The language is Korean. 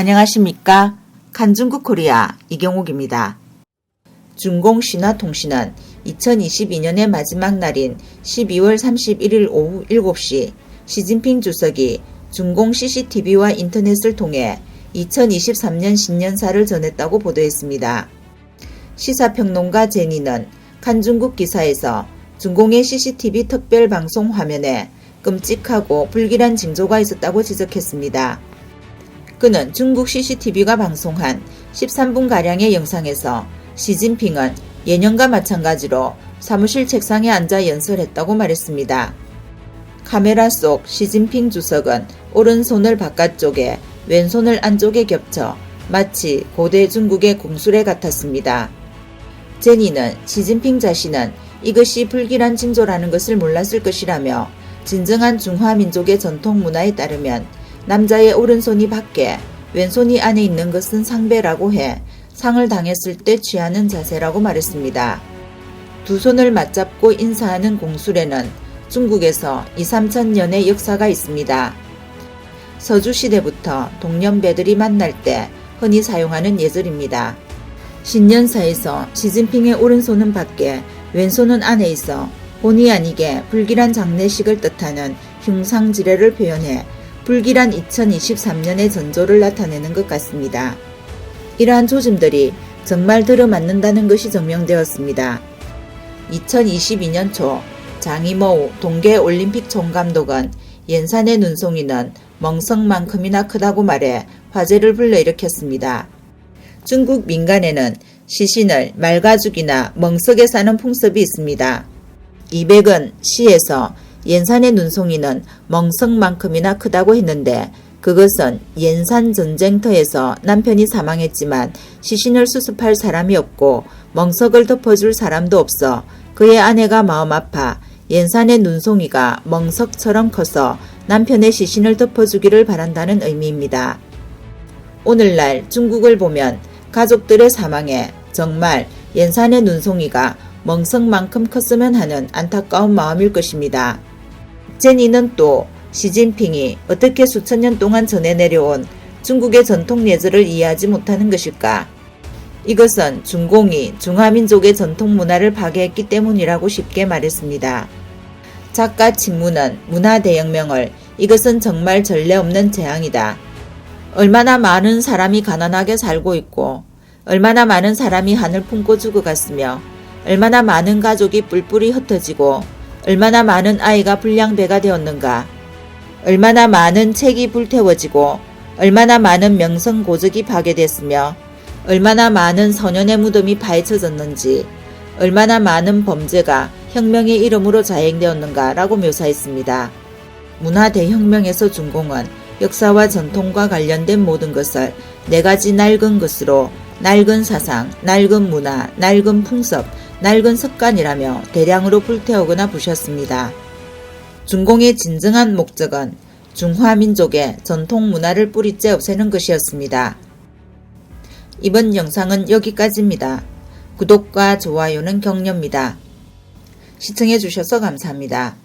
안녕하십니까. 칸중국 코리아 이경옥입니다. 중공 신화통신은 2022년의 마지막 날인 12월 31일 오후 7시 시진핑 주석이 중공 CCTV와 인터넷을 통해 2023년 신년사를 전했다고 보도했습니다. 시사평론가 제니는 칸중국 기사에서 중공의 CCTV 특별 방송 화면에 끔찍하고 불길한 징조가 있었다고 지적했습니다. 그는 중국 CCTV가 방송한 13분가량의 영상에서 시진핑은 예년과 마찬가지로 사무실 책상에 앉아 연설했다고 말했습니다. 카메라 속 시진핑 주석은 오른손을 바깥쪽에 왼손을 안쪽에 겹쳐 마치 고대 중국의 공술에 같았습니다. 제니는 시진핑 자신은 이것이 불길한 징조라는 것을 몰랐을 것이라며 진정한 중화민족의 전통 문화에 따르면 남자의 오른손이 밖에 왼손이 안에 있는 것은 상배라고 해 상을 당했을 때 취하는 자세라고 말했습니다. 두 손을 맞잡고 인사하는 공술에는 중국에서 2, 3천 년의 역사가 있습니다. 서주 시대부터 동년배들이 만날 때 흔히 사용하는 예절입니다. 신년사에서 시진핑의 오른손은 밖에 왼손은 안에 있어 본의 아니게 불길한 장례식을 뜻하는 흉상지례를 표현해 불길한 2023년의 전조를 나타내는 것 같습니다. 이러한 조짐들이 정말 들어맞는다는 것이 증명되었습니다. 2022년 초 장이모우 동계올림픽 총감독은 옌산의 눈송이는 멍석만큼이나 크다고 말해 화제를 불러일으켰습니다. 중국 민간에는 시신을 말가죽이나 멍석에 사는 풍습이 있습니다. 이백은 시에서 옌산의 눈송이는 멍석만큼이나 크다고 했는데 그것은 옌산 전쟁터에서 남편이 사망했지만 시신을 수습할 사람이 없고 멍석을 덮어줄 사람도 없어 그의 아내가 마음 아파 옌산의 눈송이가 멍석처럼 커서 남편의 시신을 덮어주기를 바란다는 의미입니다. 오늘날 중국을 보면 가족들의 사망에 정말 옌산의 눈송이가 멍석만큼 컸으면 하는 안타까운 마음일 것입니다. 제니는 또 시진핑이 어떻게 수천 년 동안 전해 내려온 중국의 전통 예절을 이해하지 못하는 것일까? 이것은 중공이 중화민족의 전통 문화를 파괴했기 때문이라고 쉽게 말했습니다. 작가 친문은 문화 대혁명을 이것은 정말 전례 없는 재앙이다. 얼마나 많은 사람이 가난하게 살고 있고 얼마나 많은 사람이 한을 품고 죽어갔으며 얼마나 많은 가족이 뿔뿔이 흩어지고 얼마나 많은 아이가 불량배가 되었는가 얼마나 많은 책이 불태워지고 얼마나 많은 명성 고적이 파괴됐으며 얼마나 많은 소년의 무덤이 파헤쳐졌는지 얼마나 많은 범죄가 혁명의 이름으로 자행되었는가라고 묘사했습니다. 문화 대혁명에서 중공은 역사와 전통과 관련된 모든 것을 네 가지 낡은 것으로 낡은 사상, 낡은 문화, 낡은 풍습, 낡은 습관이라며 대량으로 불태우거나 부셨습니다. 중공의 진정한 목적은 중화민족의 전통 문화를 뿌리째 없애는 것이었습니다. 이번 영상은 여기까지입니다. 구독과 좋아요는 격려입니다. 시청해주셔서 감사합니다.